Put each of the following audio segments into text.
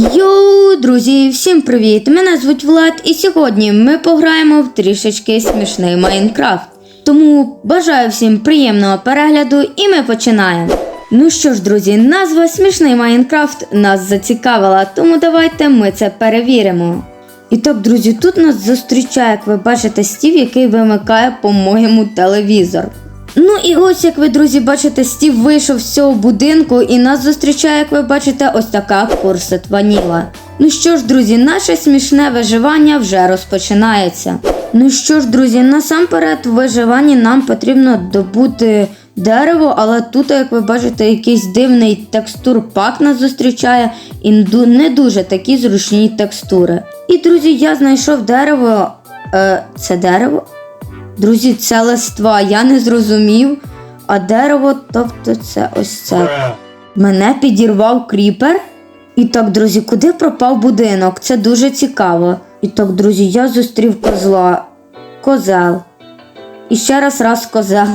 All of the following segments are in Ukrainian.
Йоу, друзі, всім привіт! Мене звуть Влад, і сьогодні ми пограємо в трішечки смішний Майнкрафт. Тому бажаю всім приємного перегляду і ми починаємо. Ну що ж, друзі, назва Смішний Майнкрафт нас зацікавила, тому давайте ми це перевіримо. І так, друзі, тут нас зустрічає, як ви бачите, стів, який вимикає, по-моєму, телевізор. Ну і ось, як ви, друзі, бачите, Стів вийшов з цього будинку і нас зустрічає, як ви бачите, ось така курсет ваніла. Ну що ж, друзі, наше смішне виживання вже розпочинається. Ну що ж, друзі, насамперед в виживанні нам потрібно добути дерево, але тут, як ви бачите, якийсь дивний текстур-пак нас зустрічає і не дуже такі зручні текстури. І, друзі, я знайшов дерево. Е, це дерево? Друзі, це листва, я не зрозумів. А дерево, тобто це ось це. Мене підірвав кріпер. І так, друзі, куди пропав будинок? Це дуже цікаво. І так, друзі, я зустрів козла. Козел. І ще раз раз козел.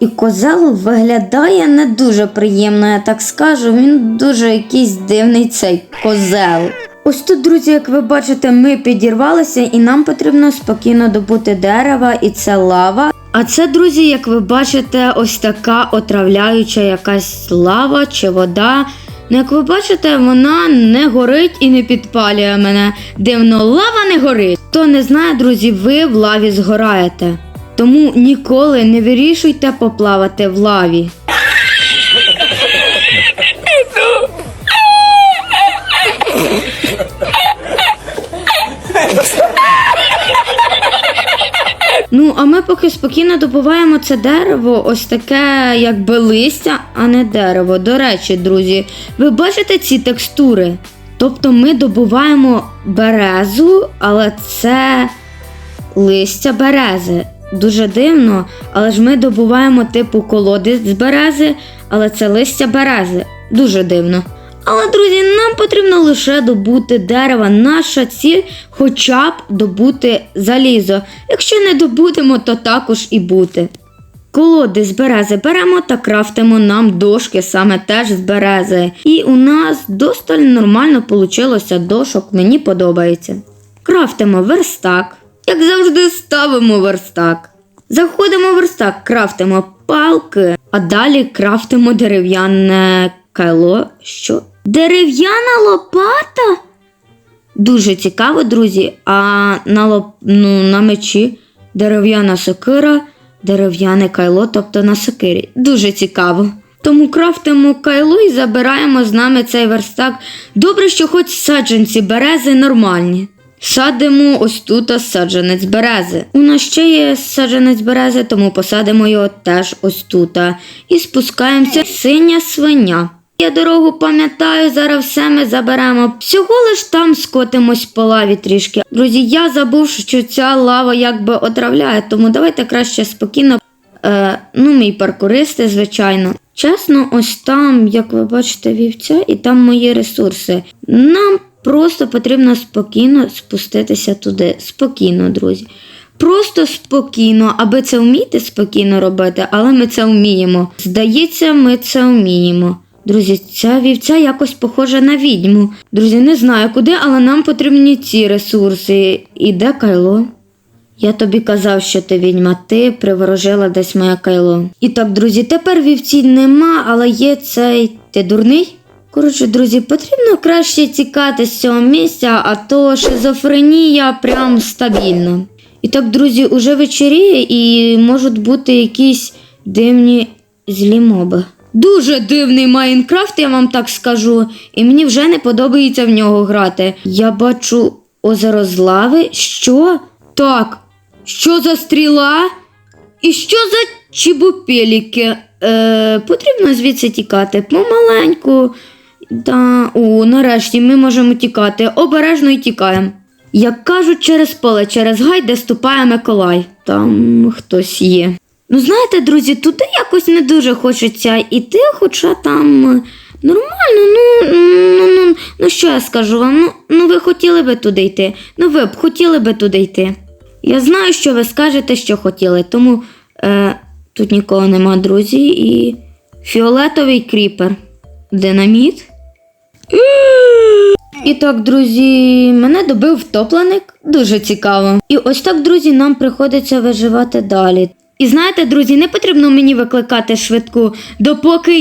І козел виглядає не дуже приємно, я так скажу. Він дуже якийсь дивний цей козел. Ось тут, друзі, як ви бачите, ми підірвалися, і нам потрібно спокійно добути дерева, і це лава. А це, друзі, як ви бачите, ось така отравляюча якась лава чи вода. Ну, як ви бачите, вона не горить і не підпалює мене. Дивно, лава не горить. Хто не знає, друзі, ви в лаві згораєте. Тому ніколи не вирішуйте поплавати в лаві. Ну, а ми поки спокійно добуваємо це дерево, ось таке, якби листя, а не дерево. До речі, друзі, ви бачите ці текстури? Тобто ми добуваємо березу, але це листя берези. Дуже дивно, але ж ми добуваємо типу колоди з берези, але це листя берези. Дуже дивно. Але, друзі, нам потрібно лише добути дерева. Наша ціль хоча б добути залізо. Якщо не добудемо, то також і бути. Колоди з берези беремо та крафтимо нам дошки саме теж з берези. І у нас досталь нормально получилося дошок, мені подобається. Крафтимо верстак. Як завжди, ставимо верстак. Заходимо в верстак, крафтимо палки, а далі крафтимо дерев'яне кайло. Що? Дерев'яна лопата? Дуже цікаво, друзі. А на, лоп... ну, на мечі дерев'яна сокира, дерев'яне кайло, тобто на сокирі. Дуже цікаво. Тому крафтимо кайло і забираємо з нами цей верстак. Добре, що хоч саджанці берези нормальні. Садимо ось тут саджанець берези. У нас ще є саджанець берези, тому посадимо його теж ось тут. І спускаємося синя свиня. Я дорогу пам'ятаю, зараз все ми заберемо. Всього лиш там скотимось по лаві трішки. Друзі, я забув, що ця лава якби отравляє, тому давайте краще спокійно. Е, ну, мій паркуристи, звичайно. Чесно, ось там, як ви бачите, вівця, і там мої ресурси. Нам просто потрібно спокійно спуститися туди. Спокійно, друзі. Просто спокійно, аби це вміти спокійно робити, але ми це вміємо. Здається, ми це вміємо. Друзі, ця вівця якось похожа на відьму. Друзі, не знаю куди, але нам потрібні ці ресурси. І де кайло? Я тобі казав, що ти відьма, ти приворожила десь моє кайло. І так, друзі, тепер вівці нема, але є цей. Ти дурний? Коротше, друзі, потрібно краще тікати з цього місця, а то шизофренія прям стабільна. І так, друзі, уже вечеріє і можуть бути якісь дивні злі моби. Дуже дивний Майнкрафт, я вам так скажу, і мені вже не подобається в нього грати. Я бачу озеро з лави. Що? Так, що за стріла? І що за чебупеліки? Е, потрібно звідси тікати помаленьку. Та, о, нарешті ми можемо тікати. Обережно і тікаємо. Як кажуть, через поле, через гай, де ступає Миколай. Там хтось є. Ну, знаєте, друзі, туди якось не дуже хочеться іти, хоча там е, нормально, ну, ну, ну, ну що я скажу вам? Ну, ну ви хотіли би туди йти. Ну ви б хотіли би туди йти. Я знаю, що ви скажете, що хотіли, тому е, тут нікого нема, друзі, і фіолетовий кріпер. Динаміт. І так, друзі, мене добив втопленик. Дуже цікаво. І ось так, друзі, нам приходиться виживати далі. І знаєте, друзі, не потрібно мені викликати швидку, допоки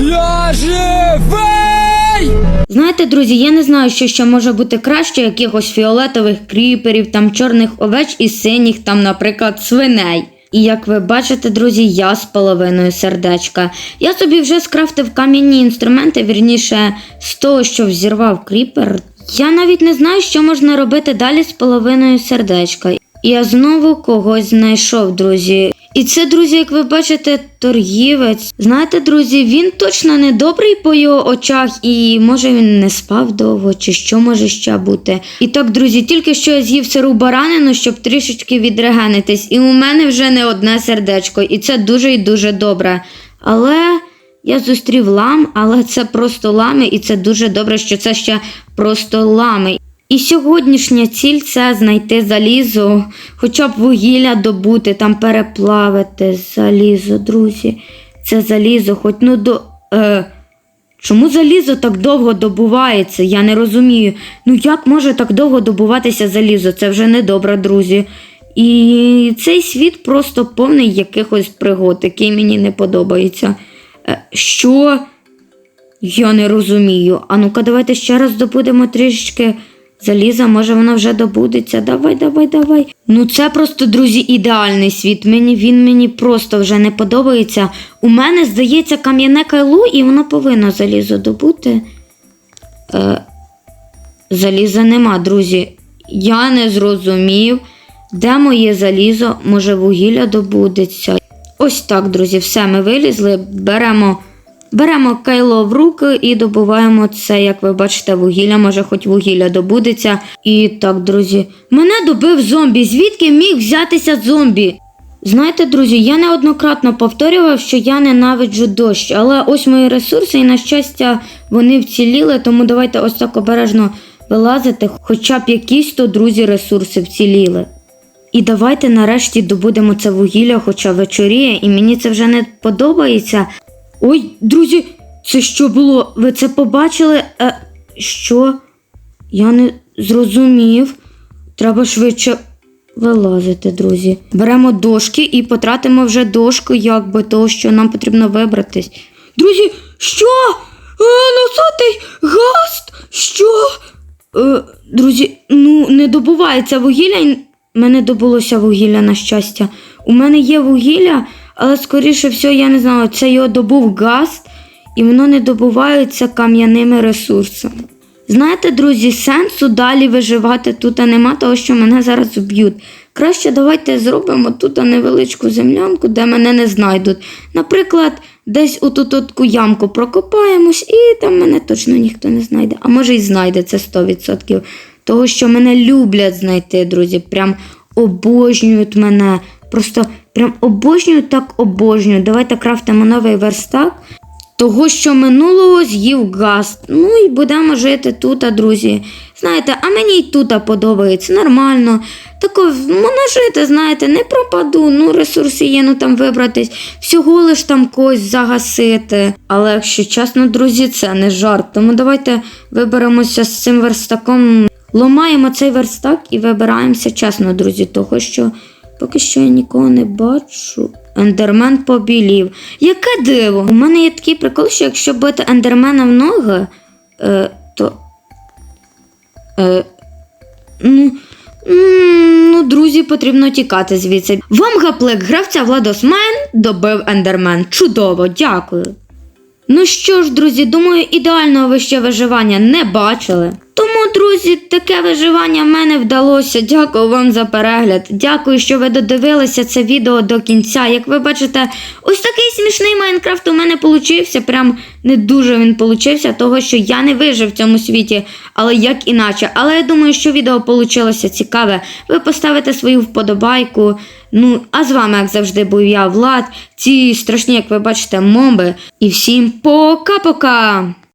Я живий! Знаєте, друзі, я не знаю, що ще може бути краще якихось фіолетових кріперів, там чорних овеч і синіх, там, наприклад, свиней. І як ви бачите, друзі, я з половиною сердечка. Я собі вже скрафтив кам'яні інструменти, вірніше, з того, що взірвав кріпер. Я навіть не знаю, що можна робити далі з половиною сердечка. Я знову когось знайшов, друзі. І це, друзі, як ви бачите, торгівець. Знаєте, друзі, він точно не добрий по його очах, і може він не спав довго, чи що може ще бути. І так, друзі, тільки що я з'їв сиру баранину, щоб трішечки відрегенитись, і у мене вже не одне сердечко, і це дуже і дуже добре. Але я зустрів лам, але це просто лами, і це дуже добре, що це ще просто лами. І сьогоднішня ціль це знайти залізо, хоча б вугілля добути, там переплавити залізо, друзі. Це залізо, хоч ну до. Е, чому залізо так довго добувається? Я не розумію. Ну як може так довго добуватися залізо? Це вже недобре, друзі. І цей світ просто повний якихось пригод, який мені не подобається. Е, що? Я не розумію. А ну-ка, давайте ще раз добудемо трішечки заліза, може воно вже добудеться. Давай, давай, давай. Ну це просто, друзі, ідеальний світ. Мені він мені просто вже не подобається. У мене, здається, кам'яне кайло, і воно повинно залізо добути. Е, заліза нема, друзі. Я не зрозумів, де моє залізо, може вугілля добудеться. Ось так, друзі, все, ми вилізли, беремо. Беремо кайло в руки і добуваємо це, як ви бачите, вугілля, може хоч вугілля добудеться. І так, друзі, мене добив зомбі. Звідки міг взятися зомбі? Знаєте, друзі, я неоднократно повторював, що я ненавиджу дощ, але ось мої ресурси, і на щастя, вони вціліли, тому давайте ось так обережно вилазити, хоча б якісь то, друзі, ресурси вціліли. І давайте нарешті добудемо це вугілля, хоча вечоріє, і мені це вже не подобається. Ой, друзі, це що було? Ви це побачили? Е, що? Я не зрозумів. Треба швидше вилазити, друзі. Беремо дошки і потратимо вже дошку, якби того, що нам потрібно вибратись. Друзі, що? Е, носатий гаст? Що? Е, друзі, ну не добувається вугілля. Мене добулося вугілля, на щастя. У мене є вугілля, але скоріше всього, я не знаю, це його добув газ, і воно не добувається кам'яними ресурсами. Знаєте, друзі, сенсу далі виживати тут нема, того що мене зараз уб'ють. Краще давайте зробимо тут невеличку землянку, де мене не знайдуть. Наприклад, десь у ту таку ямку прокопаємось, і там мене точно ніхто не знайде. А може й знайде це 100%. Того, що мене люблять знайти, друзі. Прям обожнюють мене. Просто прям обожнюють так обожнюють. Давайте крафтимо новий верстак. Того, що минулого з'їв газ. Ну і будемо жити тут, друзі. Знаєте, а мені й тут подобається, нормально. Тако можна жити, знаєте, не пропаду, ну ресурси є, ну там вибратись, всього лиш там когось загасити. Але якщо чесно, друзі, це не жарт. Тому давайте виберемося з цим верстаком. Ломаємо цей верстак і вибираємося чесно, друзі, того що поки що я нікого не бачу. Ендермен побілів. Яке диво! У мене є такий прикол, що якщо бити ендермена в ноги, е, то. Е, ну, ну, друзі, потрібно тікати звідси. Вам гаплик гравця Владосмен добив ендермен. Чудово, дякую. Ну що ж, друзі, думаю, ідеального ви ще виживання не бачили. Тому, друзі, таке виживання в мене вдалося. Дякую вам за перегляд. Дякую, що ви додивилися це відео до кінця. Як ви бачите, ось такий смішний Майнкрафт у мене получився. Прям не дуже він получився, того що я не вижив в цьому світі, але як іначе. Але я думаю, що відео получилося цікаве. Ви поставите свою вподобайку. Ну, а з вами, як завжди, був я, Влад. Ці страшні, як ви бачите, моби. І всім пока-пока!